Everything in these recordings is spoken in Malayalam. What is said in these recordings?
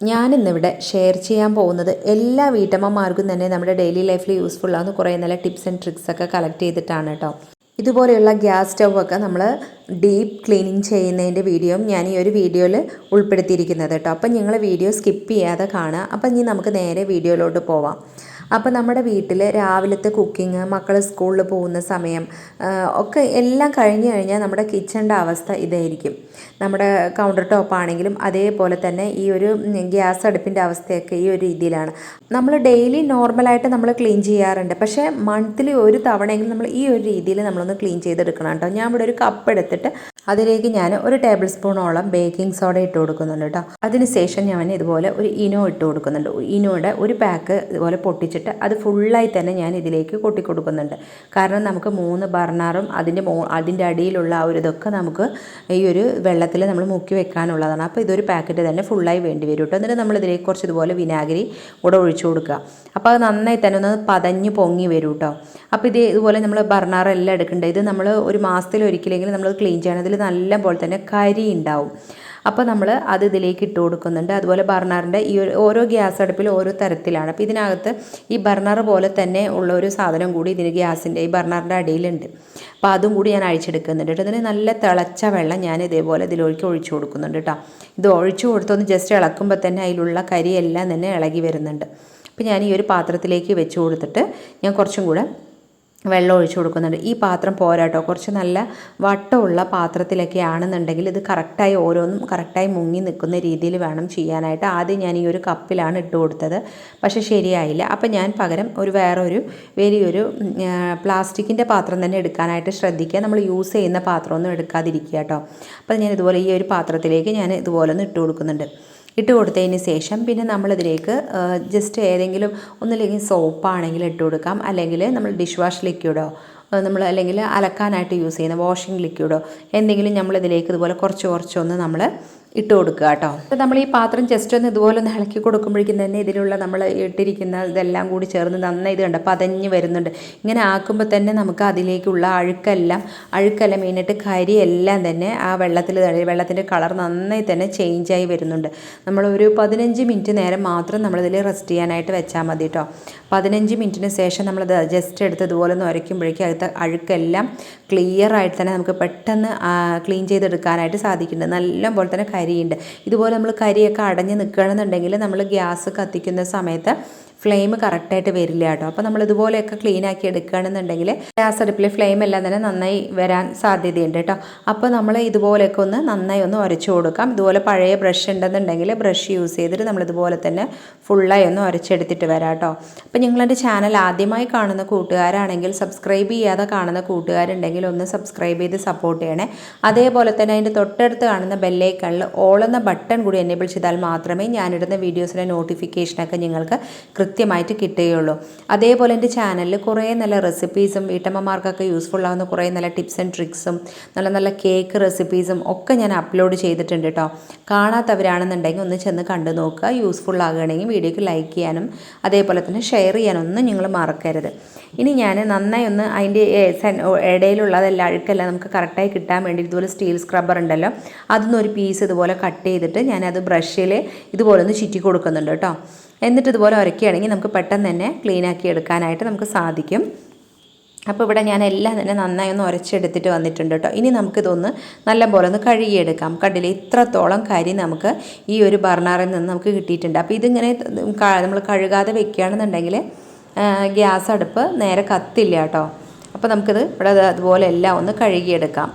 ഞാനിന്നിവിടെ ഷെയർ ചെയ്യാൻ പോകുന്നത് എല്ലാ വീട്ടമ്മമാർക്കും തന്നെ നമ്മുടെ ഡെയിലി ലൈഫിൽ യൂസ്ഫുൾ ആവുന്ന കുറേ നല്ല ടിപ്സ് ആൻഡ് ട്രിക്സ് ഒക്കെ കളക്ട് ചെയ്തിട്ടാണ് കേട്ടോ ഇതുപോലെയുള്ള ഗ്യാസ് സ്റ്റൗവൊക്കെ നമ്മൾ ഡീപ്പ് ക്ലീനിങ് ചെയ്യുന്നതിന്റെ വീഡിയോയും ഞാൻ ഈ ഒരു വീഡിയോയിൽ ഉൾപ്പെടുത്തിയിരിക്കുന്നത് കേട്ടോ അപ്പം നിങ്ങൾ വീഡിയോ സ്കിപ്പ് ചെയ്യാതെ കാണുക. അപ്പം ഇനി നമുക്ക് നേരെ വീഡിയോയിലോട്ട് പോവാം. അപ്പോൾ നമ്മുടെ വീട്ടിൽ രാവിലത്തെ കുക്കിംഗ് മക്കൾ സ്കൂളിൽ പോകുന്ന സമയം ഒക്കെ എല്ലാം കഴിഞ്ഞ് കഴിഞ്ഞാൽ നമ്മുടെ കിച്ചണിന്റെ അവസ്ഥ ഇതായിരിക്കും. നമ്മുടെ കൗണ്ടർ ടോപ്പ് ആണെങ്കിലും അതേപോലെ തന്നെ ഈ ഒരു ഗ്യാസ് അടുപ്പിന്റെ അവസ്ഥയൊക്കെ ഈ ഒരു രീതിയിലാണ്. നമ്മൾ ഡെയിലി നോർമലായിട്ട് നമ്മൾ ക്ലീൻ ചെയ്യാറുണ്ട്. പക്ഷേ മന്ത്ലി ഒരു തവണയെങ്കിലും നമ്മൾ ഈ ഒരു രീതിയിൽ നമ്മളൊന്ന് ക്ലീൻ ചെയ്തെടുക്കണം കേട്ടോ. ഞാൻ ഇവിടെ ഒരു കപ്പ് എടുത്തിട്ട് അതിലേക്ക് ഞാൻ ഒരു ടേബിൾ സ്പൂണോളം ബേക്കിംഗ് സോഡ ഇട്ട് കൊടുക്കുന്നുണ്ട് കേട്ടോ അതിനുശേഷം ഞാൻ ഇതുപോലെ ഒരു ഇനോ ഇട്ട് കൊടുക്കുന്നുണ്ട്. ഇനോയുടെ ഒരു പാക്ക് ഇതുപോലെ പൊട്ടിച്ചിട്ട് അത് ഫുള്ളായി തന്നെ ഞാൻ ഇതിലേക്ക് കൊട്ടി കൊടുക്കുന്നുണ്ട്. കാരണം നമുക്ക് മൂന്ന് ബർണറും അതിന്റെ മോ അതിന്റെ അടിയിലുള്ള ആ ഒരു ഇതൊക്കെ നമുക്ക് ഈ ഒരു വെള്ളത്തിൽ നമ്മൾ മുക്കി വെക്കാനുള്ളതാണ്. അപ്പോൾ ഇതൊരു പാക്കറ്റ് തന്നെ ഫുള്ളായി വേണ്ടി വരും കേട്ടോ എന്നിട്ട് നമ്മൾ ഇതിലേക്ക് കുറച്ച് ഇതുപോലെ വിനാഗിരി കൂടെ ഒഴിച്ചു കൊടുക്കുക. അപ്പോൾ അത് നന്നായി തന്നെ ഒന്ന് പതഞ്ഞ് പൊങ്ങി വരും കേട്ടോ അപ്പോൾ ഇത് ഇതുപോലെ നമ്മൾ ബർണറെല്ലാം എടുക്കേണ്ടത് ഇത് നമ്മൾ ഒരു മാസത്തിൽ ഒരിക്കലെങ്കിലും നമ്മൾ ക്ലീൻ ചെയ്യണം ഇതിൽ നല്ല പോലെ തന്നെ കരി ഉണ്ടാവും. അപ്പോൾ നമ്മൾ അത് ഇതിലേക്ക് ഇട്ട് കൊടുക്കുന്നുണ്ട്. അതുപോലെ ബർണറിന്റെ ഈ ഓരോ ഗ്യാസ് അടുപ്പിൽ ഓരോ തരത്തിലാണ്. അപ്പോൾ ഇതിനകത്ത് ഈ ബർണർ പോലെ തന്നെ ഉള്ള ഒരു സാധനം കൂടി ഇതിന് ഗ്യാസിന്റെ ഈ ബർണറിന്റെ അടിയിലുണ്ട്. അപ്പോൾ അതും കൂടി ഞാൻ അഴിച്ചെടുക്കുന്നുണ്ട് കേട്ടോ. ഇതിന് നല്ല തിളച്ച വെള്ളം ഞാൻ ഇതേപോലെ ഇതിലേക്ക് ഒഴിച്ചു കൊടുക്കുന്നുണ്ട് കേട്ടോ. ഇത് ഒഴിച്ചു കൊടുത്തൊന്ന് ജസ്റ്റ് ഇളക്കുമ്പോൾ തന്നെ അതിലുള്ള കരിയെല്ലാം തന്നെ ഇളകി വരുന്നുണ്ട്. അപ്പോൾ ഞാൻ ഈ ഒരു പാത്രത്തിലേക്ക് വെച്ച് കൊടുത്തിട്ട് ഞാൻ കുറച്ചും കൂടെ വെള്ളം ഒഴിച്ചു കൊടുക്കുന്നുണ്ട്. ഈ പാത്രം പോരാട്ടോ. കുറച്ച് നല്ല വട്ടമുള്ള പാത്രത്തിലൊക്കെ ആണെന്നുണ്ടെങ്കിൽ ഇത് കറക്റ്റായി ഓരോന്നും കറക്റ്റായി മുങ്ങി നിൽക്കുന്ന രീതിയിൽ വേണം ചെയ്യാനായിട്ട്. ആദ്യം ഞാൻ ഈ ഒരു കപ്പിലാണ് ഇട്ട് കൊടുത്തത്. പക്ഷേ ശരിയായില്ല. അപ്പം ഞാൻ പകരം ഒരു വേറൊരു വലിയൊരു പ്ലാസ്റ്റിക്കിന്റെ പാത്രം തന്നെ എടുക്കാനായിട്ട് ശ്രദ്ധിക്കുക. നമ്മൾ യൂസ് ചെയ്യുന്ന പാത്രമൊന്നും എടുക്കാതിരിക്കുക കേട്ടോ. അപ്പം ഞാൻ ഇതുപോലെ ഈ ഒരു പാത്രത്തിലേക്ക് ഞാൻ ഇതുപോലെ ഒന്ന് ഇട്ട് കൊടുക്കുന്നുണ്ട്. ഇട്ട് കൊടുത്തതിന് ശേഷം പിന്നെ നമ്മളിതിലേക്ക് ജസ്റ്റ് ഏതെങ്കിലും ഒന്നില്ലെങ്കിൽ സോപ്പാണെങ്കിൽ ഇട്ട് കൊടുക്കാം. അല്ലെങ്കിൽ നമ്മൾ ഡിഷ് വാഷ് ലിക്വിഡോ നമ്മൾ അല്ലെങ്കിൽ അലക്കാനായിട്ട് യൂസ് ചെയ്യുന്ന വാഷിംഗ് ലിക്വിഡോ എന്തെങ്കിലും നമ്മളിതിലേക്ക് ഇതുപോലെ കുറച്ച് കുറച്ചൊന്ന് നമ്മൾ ഇട്ട് കൊടുക്കുക കേട്ടോ. നമ്മൾ ഈ പാത്രം ജസ്റ്റ് ഒന്ന് ഇതുപോലെ ഒന്ന് ഇളക്കി കൊടുക്കുമ്പോഴേക്കും തന്നെ ഇതിലുള്ള നമ്മൾ ഇട്ടിരിക്കുന്ന ഇതെല്ലാം കൂടി ചേർന്ന് നന്നായി ഇത് കണ്ട? പതഞ്ഞ് വരുന്നുണ്ട്. ഇങ്ങനെ ആക്കുമ്പോൾ തന്നെ നമുക്ക് അതിലേക്കുള്ള അഴുക്കെല്ലാം അഴുക്കെല്ലാം മെയിനായിട്ട് കരിയെല്ലാം തന്നെ ആ വെള്ളത്തിൽ വെള്ളത്തിന്റെ കളർ നന്നായി തന്നെ ചേഞ്ചായി വരുന്നുണ്ട്. നമ്മൾ ഒരു പതിനഞ്ച് മിനിറ്റ് നേരം മാത്രം നമ്മളിതിൽ റെസ്റ്റ് ചെയ്യാനായിട്ട് വെച്ചാൽ മതി കേട്ടോ. പതിനഞ്ച് മിനിറ്റിന് ശേഷം നമ്മളത് ജസ്റ്റ് എടുത്ത് ഇതുപോലെ ഒന്ന് ഉരയ്ക്കുമ്പോഴേക്കും അകത്ത് അഴുക്കെല്ലാം ക്ലിയർ ആയിട്ട് തന്നെ നമുക്ക് പെട്ടെന്ന് ക്ലീൻ ചെയ്തെടുക്കാനായിട്ട് സാധിക്കുന്നുണ്ട്. നല്ല പോലെ തന്നെ കരിയുണ്ട്. ഇതുപോലെ നമ്മൾ കരിയൊക്കെ അടഞ്ഞ് നിൽക്കുകയാണെന്നുണ്ടെങ്കിൽ നമ്മൾ ഗ്യാസ് കത്തിക്കുന്ന സമയത്ത് ഫ്ലെയിം കറക്റ്റായിട്ട് വരില്ല കേട്ടോ. അപ്പോൾ നമ്മൾ ഇതുപോലെയൊക്കെ ക്ലീൻ ആക്കി എടുക്കുകയാണെന്നുണ്ടെങ്കിൽ ഗ്യാസ് അടുപ്പിൽ ഫ്ലെയിം എല്ലാം തന്നെ നന്നായി വരാൻ സാധ്യതയുണ്ട് കേട്ടോ. അപ്പോൾ നമ്മൾ ഇതുപോലെയൊക്കെ ഒന്ന് നന്നായി ഒന്ന് ഉരച്ചു കൊടുക്കാം. ഇതുപോലെ പഴയ ബ്രഷ് ഉണ്ടെന്നുണ്ടെങ്കിൽ ബ്രഷ് യൂസ് ചെയ്തിട്ട് നമ്മൾ ഇതുപോലെ തന്നെ ഫുള്ളായി ഒന്ന് ഉരച്ചെടുത്തിട്ട് വരാം കേട്ടോ. അപ്പോൾ നിങ്ങളെന്റെ ചാനൽ ആദ്യമായി കാണുന്ന കൂട്ടുകാരാണെങ്കിൽ സബ്സ്ക്രൈബ് ചെയ്യാതെ കാണുന്ന കൂട്ടുകാരുണ്ടെങ്കിൽ ഒന്ന് സബ്സ്ക്രൈബ് ചെയ്ത് സപ്പോർട്ട് ചെയ്യണേ. അതേപോലെ തന്നെ അതിന്റെ തൊട്ടടുത്ത് കാണുന്ന ബെല്ലൈക്കണിൽ ഓൾ എന്ന ബട്ടൺ കൂടി എനേബിൾ ചെയ്താൽ മാത്രമേ ഞാനിടുന്ന വീഡിയോസിന്റെ നോട്ടിഫിക്കേഷനൊക്കെ നിങ്ങൾക്ക് കൃത്യമായിട്ട് കിട്ടുകയുള്ളൂ. അതേപോലെ എന്റെ ചാനലിൽ കുറേ നല്ല റെസിപ്പീസും വീട്ടമ്മമാർക്കൊക്കെ യൂസ്ഫുൾ ആവുന്ന കുറേ നല്ല ടിപ്സ് ആൻഡ് ട്രിക്സും നല്ല നല്ല കേക്ക് റെസിപ്പീസും ഒക്കെ ഞാൻ അപ്ലോഡ് ചെയ്തിട്ടുണ്ട് കേട്ടോ കാണാത്തവരാണെന്നുണ്ടെങ്കിൽ ഒന്ന് ചെന്ന് കണ്ടു നോക്കുക. യൂസ്ഫുൾ ആകുകയാണെങ്കിൽ വീഡിയോക്ക് ലൈക്ക് ചെയ്യാനും അതേപോലെ തന്നെ ഷെയർ ചെയ്യാനൊന്നും നിങ്ങൾ മറക്കരുത്. ഇനി ഞാൻ നന്നായി ഒന്ന് അതിന്റെ ഇടയിലുള്ളതെല്ലാം അഴുക്കെല്ലാം നമുക്ക് കറക്റ്റായി കിട്ടാൻ വേണ്ടി ഇതുപോലെ സ്റ്റീൽ സ്ക്രബ്ബർ ഉണ്ടല്ലോ അതിൽ ഒരു പീസ് ഇതുപോലെ കട്ട് ചെയ്തിട്ട് ഞാനത് ബ്രഷിൽ ഇതുപോലെ ഒന്ന് ചുറ്റി കൊടുക്കുന്നുണ്ട് കേട്ടോ എന്നിട്ട് ഇതുപോലെ ഉരയ്ക്കുകയാണെങ്കിൽ നമുക്ക് പെട്ടെന്ന് തന്നെ ക്ലീനാക്കി എടുക്കാനായിട്ട് നമുക്ക് സാധിക്കും. അപ്പോൾ ഇവിടെ ഞാൻ എല്ലാം തന്നെ നന്നായി ഒന്ന് ഉരച്ചെടുത്തിട്ട് വന്നിട്ടുണ്ട് കേട്ടോ. ഇനി നമുക്കിതൊന്ന് നല്ല പോലെ ഒന്ന് കഴുകിയെടുക്കാം. കണ്ടില്ല ഇത്രത്തോളം കരി നമുക്ക് ഈ ഒരു ബർണറിൽ നിന്ന് നമുക്ക് കിട്ടിയിട്ടുണ്ട്. അപ്പോൾ ഇതിങ്ങനെ നമ്മൾ കഴുകാതെ വെക്കുകയാണെന്നുണ്ടെങ്കിൽ ഗ്യാസ് അടുപ്പ് നേരെ കത്തില്ല കേട്ടോ. അപ്പോൾ നമുക്കിത് ഇവിടെ അതുപോലെ എല്ലാം ഒന്ന് കഴുകിയെടുക്കാം.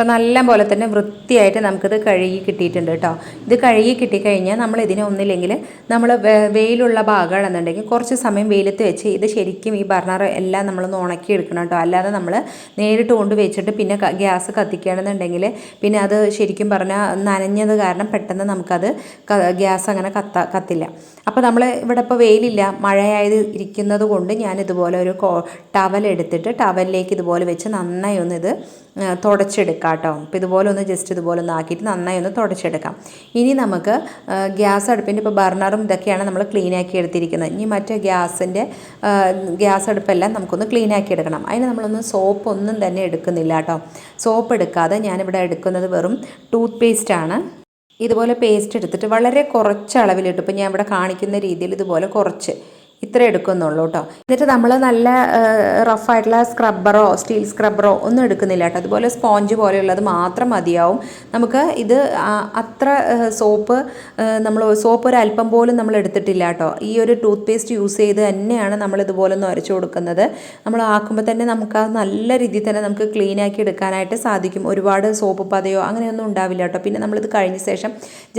അപ്പോൾ നല്ല പോലെ തന്നെ വൃത്തിയായിട്ട് നമുക്കിത് കഴുകി കിട്ടിയിട്ടുണ്ട് കേട്ടോ. ഇത് കഴുകി കിട്ടിക്കഴിഞ്ഞാൽ നമ്മൾ ഇതിനെ ഒന്നില്ലെങ്കിൽ നമ്മൾ വെയിലുള്ള ഭാഗമാണെന്നുണ്ടെങ്കിൽ കുറച്ച് സമയം വെയിലത്ത് വെച്ച് ഇത് ശരിക്കും ഈ ബർണർ എല്ലാം നമ്മളൊന്ന് ഉണക്കി എടുക്കണം കേട്ടോ. അല്ലാതെ നമ്മൾ നേരിട്ട് കൊണ്ട് വെച്ചിട്ട് പിന്നെ ഗ്യാസ് കത്തിക്കുകയാണെന്നുണ്ടെങ്കിൽ പിന്നെ അത് ശരിക്കും പറഞ്ഞാൽ നനഞ്ഞത് കാരണം പെട്ടെന്ന് നമുക്കത് ഗ്യാസ് അങ്ങനെ കത്ത കത്തില്ല. അപ്പോൾ നമ്മൾ ഇവിടെ ഇപ്പോൾ വെയിലില്ല മഴയായത് ഇരിക്കുന്നത് കൊണ്ട് ഞാൻ ഇതുപോലെ ഒരു ടവൽ എടുത്തിട്ട് ടവലിലേക്ക് ഇതുപോലെ വെച്ച് നന്നായി ഒന്ന് ഇത് തുടച്ചെടുക്കാം. കേട്ടോ. അപ്പോൾ ഇതുപോലെ ഒന്ന് ജസ്റ്റ് ഇതുപോലെ ഒന്ന് ആക്കിയിട്ട് നന്നായി ഒന്ന് തുടച്ചെടുക്കാം. ഇനി നമുക്ക് ഗ്യാസ് അടുപ്പിന്റെ ഇപ്പോൾ ബർണറും ഇതൊക്കെയാണ് നമ്മൾ ക്ലീൻ ആക്കി എടുത്തിരിക്കുന്നത്. ഇനി മറ്റേ ഗ്യാസിന്റെ ഗ്യാസ് അടുപ്പെല്ലാം നമുക്കൊന്ന് ക്ലീൻ ആക്കി എടുക്കണം. അതിന് നമ്മളൊന്നും സോപ്പ് ഒന്നും തന്നെ എടുക്കുന്നില്ല കേട്ടോ. സോപ്പ് എടുക്കാതെ ഞാനിവിടെ എടുക്കുന്നത് വെറും ടൂത്ത് പേസ്റ്റാണ് ഇതുപോലെ പേസ്റ്റ് എടുത്തിട്ട് വളരെ കുറച്ച് അളവിലിട്ട്. ഇപ്പോൾ ഞാൻ ഇവിടെ കാണിക്കുന്ന രീതിയിൽ ഇതുപോലെ കുറച്ച്. ഇത്ര എടുക്കുന്നുള്ളൂ കേട്ടോ എന്നിട്ട് നമ്മൾ നല്ല റഫായിട്ടുള്ള സ്ക്രബ്ബറോ സ്റ്റീൽ സ്ക്രബ്ബറോ ഒന്നും എടുക്കുന്നില്ല കേട്ടോ അതുപോലെ സ്പോഞ്ച് പോലെയുള്ളത് മാത്രം മതിയാവും. നമുക്ക് ഇത് അത്ര സോപ്പ് നമ്മൾ സോപ്പ് ഒരു അല്പം പോലും നമ്മൾ എടുത്തിട്ടില്ല കേട്ടോ ഈ ഒരു ടൂത്ത് പേസ്റ്റ് യൂസ് ചെയ്ത് തന്നെയാണ് നമ്മൾ ഇതുപോലെ ഒന്ന് ഉരച്ചു കൊടുക്കുന്നത്. നമ്മൾ ആക്കുമ്പോൾ തന്നെ നമുക്ക് അത് നല്ല രീതിയിൽ തന്നെ നമുക്ക് ക്ലീൻ ആക്കി എടുക്കാനായിട്ട് സാധിക്കും. ഒരുപാട് സോപ്പ് പതയോ അങ്ങനെയൊന്നും ഉണ്ടാവില്ല കേട്ടോ പിന്നെ നമ്മളിത് കഴിഞ്ഞ ശേഷം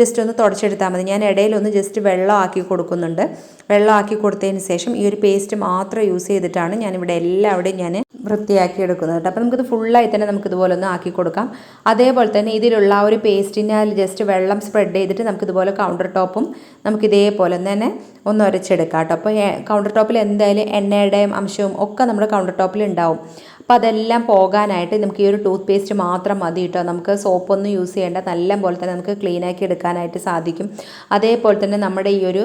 ജസ്റ്റ് ഒന്ന് തുടച്ചെടുത്താൽ മതി. ഞാൻ ഇടയിലൊന്ന് ജസ്റ്റ് വെള്ളം ആക്കി കൊടുക്കുന്നുണ്ട്. വെള്ളം ആക്കി കൊടുത്തതിന് ശേഷം ഈ ഒരു പേസ്റ്റ് മാത്രം യൂസ് ചെയ്തിട്ടാണ് ഞാനിവിടെ എല്ലാവിടെയും ഞാൻ വൃത്തിയാക്കി എടുക്കുന്നത് കേട്ടോ. അപ്പോൾ നമുക്കിത് ഫുള്ളായി തന്നെ നമുക്ക് ഇതുപോലെ ഒന്ന് ആക്കി കൊടുക്കാം. അതേപോലെ തന്നെ ഇതിലുള്ള ആ ഒരു പേസ്റ്റിനാൽ ജസ്റ്റ് വെള്ളം സ്പ്രെഡ് ചെയ്തിട്ട് നമുക്കിതുപോലെ കൗണ്ടർ ടോപ്പും നമുക്ക് ഇതേപോലെ തന്നെ ഒന്ന് ഉരച്ചെടുക്കാം കേട്ടോ. അപ്പോൾ കൗണ്ടർ ടോപ്പിൽ എന്തായാലും എണ്ണയുടെയും അംശവും ഒക്കെ നമ്മുടെ കൗണ്ടർ ടോപ്പിൽ ഉണ്ടാവും. അപ്പോൾ അതെല്ലാം പോകാനായിട്ട് നമുക്ക് ഈ ഒരു ടൂത്ത് പേസ്റ്റ് മാത്രം മതി കേട്ടോ നമുക്ക് സോപ്പൊന്നും യൂസ് ചെയ്യേണ്ട നല്ല പോലെ തന്നെ നമുക്ക് ക്ലീൻ ആക്കി എടുക്കാനായിട്ട് സാധിക്കും. അതേപോലെ തന്നെ നമ്മുടെ ഈ ഒരു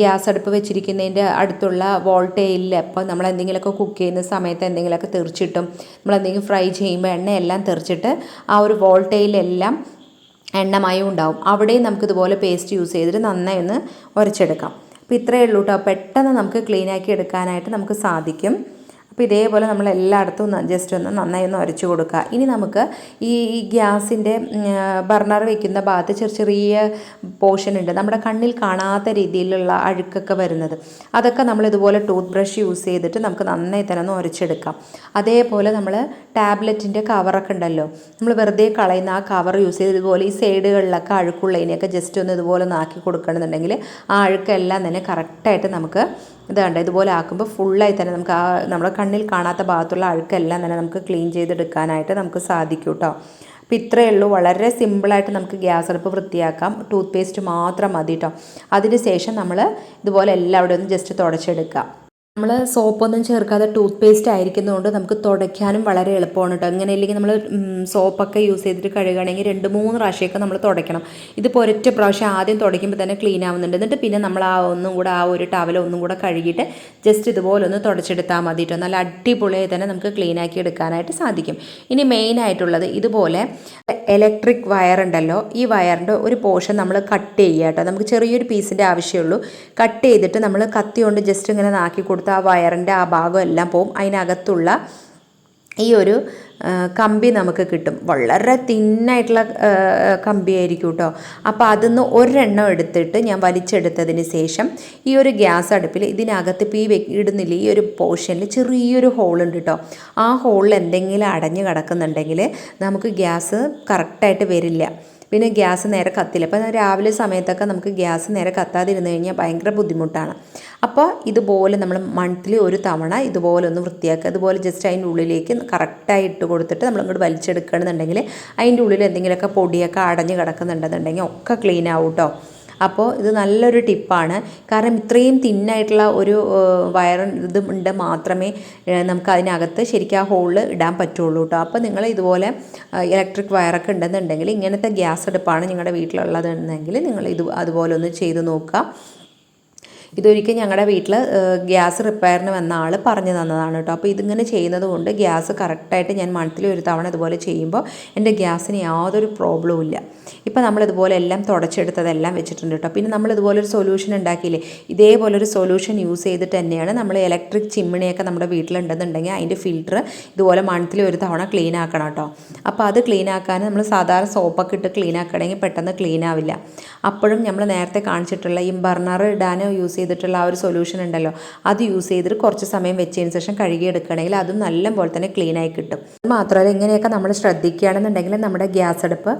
ഗ്യാസ് അടുപ്പ് വെച്ചിരിക്കുന്നതിന്റെ അടുത്തുള്ള വോൾട്ടേജിൽ അപ്പോൾ നമ്മൾ എന്തെങ്കിലുമൊക്കെ കുക്ക് ചെയ്യുന്ന സമയത്ത് എന്തെങ്കിലുമൊക്കെ തെറിച്ചിട്ടും നമ്മൾ എന്തെങ്കിലും ഫ്രൈ ചെയ്യുമ്പോൾ എണ്ണയെല്ലാം തെറിച്ചിട്ട് ആ ഒരു വോൾട്ടേജിലെല്ലാം എണ്ണമയം ഉണ്ടാവും. അവിടെയും നമുക്കിതുപോലെ പേസ്റ്റ് യൂസ് ചെയ്തിട്ട് നന്നായി ഒന്ന് ഉരച്ചെടുക്കാം. അപ്പോൾ ഇത്രയേ ഉള്ളൂ കേട്ടോ പെട്ടെന്ന് നമുക്ക് ക്ലീൻ ആക്കി എടുക്കാനായിട്ട് നമുക്ക് സാധിക്കും. അപ്പോൾ ഇതേപോലെ നമ്മൾ എല്ലായിടത്തും ജസ്റ്റ് ഒന്ന് നന്നായി ഒന്ന് ഉരച്ചു കൊടുക്കുക ഇനി നമുക്ക് ഈ ഈ ഗ്യാസിന്റെ ബർണർ വയ്ക്കുന്ന ഭാഗത്ത് ചെറിയ ചെറിയ പോർഷൻ ഉണ്ട്. നമ്മുടെ കണ്ണിൽ കാണാത്ത രീതിയിലുള്ള അഴുക്കൊക്കെ വരുന്നത്. അതൊക്കെ നമ്മൾ ഇതുപോലെ ടൂത്ത് ബ്രഷ് യൂസ് ചെയ്തിട്ട് നമുക്ക് നന്നായി തന്നെ ഒന്ന് ഉരച്ചെടുക്കാം അതേപോലെ നമ്മൾ ടാബ്ലറ്റിന്റെ കവറൊക്കെ ഉണ്ടല്ലോ. നമ്മൾ വെറുതെ കളയുന്ന ആ കവർ യൂസ് ചെയ്ത് ഇതുപോലെ ഈ സൈഡുകളിലൊക്കെ അഴുക്കുള്ളതിനെയൊക്കെ ജസ്റ്റ് ഒന്ന് ഇതുപോലെ ഒന്ന് ആക്കി കൊടുക്കണമെന്നുണ്ടെങ്കിൽ ആ അഴുക്കെല്ലാം തന്നെ കറക്റ്റായിട്ട് നമുക്ക് ഇതാണ്ട് ഇതുപോലെ ആക്കുമ്പോൾ ഫുള്ളായി തന്നെ നമുക്ക് ആ നമ്മുടെ കണ്ണിൽ കാണാത്ത ഭാഗത്തുള്ള അഴുക്കെല്ലാം തന്നെ നമുക്ക് ക്ലീൻ ചെയ്തെടുക്കാനായിട്ട് നമുക്ക് സാധിക്കും കേട്ടോ അപ്പോൾ ഇത്രയേ ഉള്ളൂ. വളരെ സിമ്പിളായിട്ട് നമുക്ക് ഗ്യാസ് അടുപ്പ് വൃത്തിയാക്കാം. ടൂത്ത് പേസ്റ്റ് മാത്രം മതി കേട്ടോ അതിന് ശേഷം നമ്മൾ ഇതുപോലെ എല്ലാം അവിടെ ഒന്ന് ജസ്റ്റ് തുടച്ചെടുക്കുക നമ്മൾ സോപ്പൊന്നും ചേർക്കാതെ ടൂത്ത് പേസ്റ്റ് ആയിരിക്കുന്നതുകൊണ്ട് നമുക്ക് തുടയ്ക്കാനും വളരെ എളുപ്പമാണ് കേട്ടോ അങ്ങനെ ഇല്ലെങ്കിൽ നമ്മൾ സോപ്പൊക്കെ യൂസ് ചെയ്തിട്ട് കഴുകുകയാണെങ്കിൽ രണ്ട് മൂന്ന് പ്രാവശ്യമൊക്കെ നമ്മൾ തുടയ്ക്കണം. ഇതിപ്പോൾ ഒരൊറ്റ പ്രാവശ്യം ആദ്യം തുടയ്ക്കുമ്പോൾ തന്നെ ക്ലീൻ ആവുന്നുണ്ട്. എന്നിട്ട് പിന്നെ നമ്മൾ ആ ഒന്നും കൂടെ ആ ഒരു ടവൽ ഒന്നും കൂടെ കഴുകിയിട്ട് ജസ്റ്റ് ഇതുപോലെ ഒന്ന് തുടച്ചെടുത്താൽ മതി കേട്ടോ നല്ല അടിപൊളിയായി തന്നെ നമുക്ക് ക്ലീൻ ആക്കി എടുക്കാനായിട്ട് സാധിക്കും. ഇനി മെയിൻ ആയിട്ടുള്ളത് ഇതുപോലെ ഇലക്ട്രിക് വയർ ഉണ്ടല്ലോ. ഈ വയറിന്റെ ഒരു പോർഷൻ നമ്മൾ കട്ട് ചെയ്യുക കേട്ടോ നമുക്ക് ചെറിയൊരു പീസിന്റെ ആവശ്യമുള്ളൂ. കട്ട് ചെയ്തിട്ട് നമ്മൾ കത്തി കൊണ്ട് ജസ്റ്റ് ഇങ്ങനെ നാക്കി കൊടുത്ത് ആ വയറിന്റെ ആ ഭാഗം എല്ലാം പോവും. അതിനകത്തുള്ള ഈ ഒരു കമ്പി നമുക്ക് കിട്ടും. വളരെ തിന്നായിട്ടുള്ള കമ്പിയായിരിക്കും കേട്ടോ അപ്പോൾ അതിന്ന് ഒരെണ്ണം എടുത്തിട്ട് ഞാൻ വലിച്ചെടുത്തതിന് ശേഷം ഈ ഒരു ഗ്യാസ് അടുപ്പിൽ ഇതിനകത്ത് ഇപ്പോൾ ഈ ഇടുന്നില്ല ഈ ഒരു പോർഷനിൽ ചെറിയൊരു ഹോളുണ്ട് കേട്ടോ ആ ഹോളിൽ എന്തെങ്കിലും അടഞ്ഞു കിടക്കുന്നുണ്ടെങ്കിൽ നമുക്ക് ഗ്യാസ് കറക്റ്റായിട്ട് വരില്ല. പിന്നെ ഗ്യാസ് നേരെ കത്തില്ല. അപ്പോൾ രാവിലെ സമയത്തൊക്കെ നമുക്ക് ഗ്യാസ് നേരെ കത്താതിരുന്ന് കഴിഞ്ഞാൽ ഭയങ്കര ബുദ്ധിമുട്ടാണ്. അപ്പോൾ ഇതുപോലെ നമ്മൾ മന്ത്ലി ഒരു തവണ ഇതുപോലെ ഒന്ന് വൃത്തിയാക്കുക. അതുപോലെ ജസ്റ്റ് അതിന്റെ ഉള്ളിലേക്ക് കറക്റ്റായി ഇട്ട് കൊടുത്തിട്ട് നമ്മളിങ്ങോട്ട് വലിച്ചെടുക്കണമെന്നുണ്ടെങ്കിൽ അതിന്റെ ഉള്ളിൽ എന്തെങ്കിലുമൊക്കെ പൊടിയൊക്കെ അടഞ്ഞ് കിടക്കുന്നുണ്ടെന്നുണ്ടെങ്കിൽ ഒക്കെ ക്ലീൻ ആവും കേട്ടോ അപ്പോൾ ഇത് നല്ലൊരു ടിപ്പാണ്. കാരണം ഇത്രയും തിന്നായിട്ടുള്ള ഒരു വയർ ഇത് ഉണ്ട് മാത്രമേ നമുക്ക് അതിനകത്ത് ശരിക്കും ആ ഹോളിൽ ഇടാൻ പറ്റുള്ളൂ കേട്ടോ. അപ്പോൾ നിങ്ങൾ ഇതുപോലെ ഇലക്ട്രിക് വയറൊക്കെ ഉണ്ടെന്നുണ്ടെങ്കിൽ ഇങ്ങനത്തെ ഗ്യാസ് അടുപ്പാണ് നിങ്ങളുടെ വീട്ടിലുള്ളതെന്നെങ്കിൽ നിങ്ങൾ ഇത് അതുപോലെ ഒന്ന് ചെയ്ത് നോക്കുക. ഇതൊരിക്കൽ ഞങ്ങളുടെ വീട്ടിൽ ഗ്യാസ് റിപ്പയറിന് വന്ന ആൾ പറഞ്ഞു തന്നതാണ് കേട്ടോ. അപ്പോൾ ഇതിങ്ങനെ ചെയ്യുന്നത് കൊണ്ട് ഗ്യാസ് കറക്റ്റായിട്ട് ഞാൻ മണത്തിൽ ഒരു തവണ ഇതുപോലെ ചെയ്യുമ്പോൾ എന്റെ ഗ്യാസിന് യാതൊരു പ്രോബ്ലവും ഇല്ല. ഇപ്പോൾ നമ്മളിതുപോലെ എല്ലാം തുടച്ചെടുത്തതെല്ലാം വെച്ചിട്ടുണ്ട് കേട്ടോ. പിന്നെ നമ്മൾ ഇതുപോലെ ഒരു സൊല്യൂഷൻ ഉണ്ടാക്കിയില്ലേ? ഇതേപോലെ ഒരു സൊല്യൂഷൻ യൂസ് ചെയ്തിട്ട് തന്നെയാണ് നമ്മൾ ഇലക്ട്രിക് ചിമ്മിണിയൊക്കെ നമ്മുടെ വീട്ടിലുണ്ടെന്നുണ്ടെങ്കിൽ അതിന്റെ ഫിൽറ്റർ ഇതുപോലെ മണത്തിൽ ഒരു തവണ ക്ലീൻ ആക്കണം കേട്ടോ. അപ്പോൾ അത് ക്ലീൻ ആക്കാൻ നമ്മൾ സാധാരണ സോപ്പൊക്കെ ഇട്ട് ക്ലീൻ ആക്കണമെങ്കിൽ പെട്ടെന്ന് ക്ലീൻ ആവില്ല. അപ്പോഴും നമ്മൾ നേരത്തെ കാണിച്ചിട്ടുള്ള ഈ ബർണർ ഇടാനോ യൂസ് ചെയ്തിട്ടുള്ള ആ ഒരു സൊല്യൂഷൻ ഉണ്ടല്ലോ. അത് യൂസ് ചെയ്തിട്ട് കുറച്ച് സമയം വെച്ചതിന് ശേഷം കഴുകി കഴുകിയെടുക്കുകയാണെങ്കിൽ അതും നല്ല പോലെ തന്നെ ക്ലീൻ ആയി കിട്ടും. മാത്രമല്ല ഇങ്ങനെയൊക്കെ നമ്മൾ ശ്രദ്ധിക്കുകയാണെന്നുണ്ടെങ്കിൽ നമ്മുടെ ഗ്യാസ് അടുപ്പ്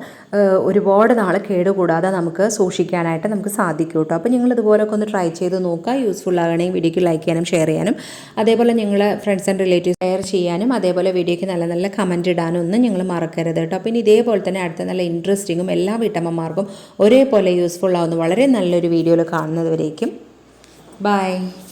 ഒരുപാട് നാൾ കേടുകൂടാതെ നമുക്ക് സൂക്ഷിക്കാനായിട്ട് നമുക്ക് സാധിക്കും കേട്ടോ. അപ്പോൾ നിങ്ങൾ ഇതുപോലൊക്കെ ഒന്ന് ട്രൈ ചെയ്ത് നോക്കുക. യൂസ്ഫുൾ ആകണമെങ്കിൽ വീഡിയോക്ക് ലൈക്ക് ചെയ്യാനും ഷെയർ ചെയ്യാനും. അതേപോലെ നിങ്ങൾ ഫ്രണ്ട്സ് ആൻഡ് റിലേറ്റീവ്സ് ഷെയർ ചെയ്യാനും അതേപോലെ വീഡിയോയ്ക്ക് നല്ല നല്ല കമന്റ് ഇടാനും ഒന്നും നിങ്ങൾ മറക്കരുത് കേട്ടോ. ഇനി ഇതേപോലെ തന്നെ അടുത്ത നല്ല ഇൻട്രസ്റ്റിങ്ങും എല്ലാ വീട്ടമ്മമാർക്കും ഒരേപോലെ യൂസ്ഫുൾ ആവുന്ന വളരെ നല്ലൊരു വീഡിയോയിൽ കാണുന്നതുവരേക്കും. Bye.